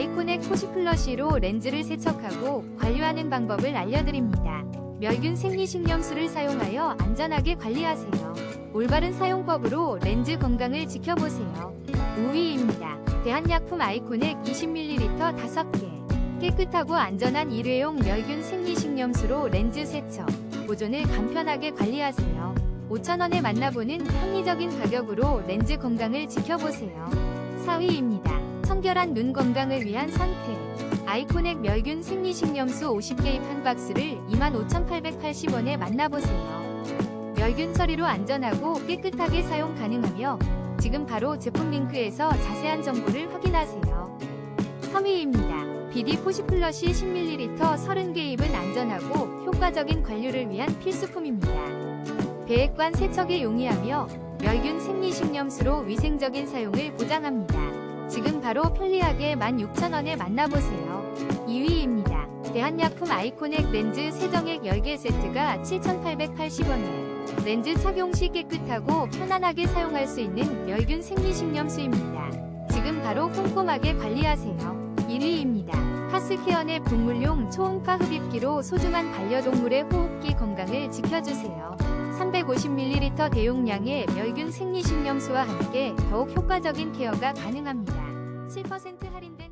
아이코넥 포시플러시로 렌즈를 세척하고 관리하는 방법을 알려드립니다. 멸균 생리식염수를 사용하여 안전하게 관리하세요. 올바른 사용법으로 렌즈 건강을 지켜보세요. 5위입니다. 대한약품 아이코넥 20ml 5개. 깨끗하고 안전한 일회용 멸균 생리식염수로 렌즈 세척, 보존을 간편하게 관리하세요. 5,000원에 만나보는 합리적인 가격으로 렌즈 건강을 지켜보세요. 4위입니다. 청결한 눈 건강을 위한 선택. 아이코넥 멸균 생리식염수 50개입 한 박스를 25,880원에 만나보세요. 멸균 처리로 안전하고 깨끗하게 사용 가능하며 지금 바로 제품 링크에서 자세한 정보를 확인하세요. 3위입니다. BD 포시 플러시 10ml 30개 입은 안전하고 효과적인 관리를 위한 필수품입니다. 배액관 세척에 용이하며 멸균 생리식염수로 위생적인 사용을 보장합니다. 지금 바로 편리하게 16,000원에 만나보세요. 2위입니다. 대한약품 아이코넥 렌즈 세정액 10개 세트가 7,880원에 렌즈 착용 시 깨끗하고 편안하게 사용할 수 있는 멸균 생리식염수입니다. 지금 바로 꼼꼼하게 관리하세요. 1위입니다. 카스케어의 분물용 초음파 흡입기로 소중한 반려동물의 호흡기 건강을 지켜주세요. 350ml 대용량의 멸균 생리식염수와 함께 더욱 효과적인 케어가 가능합니다. 7% 할인된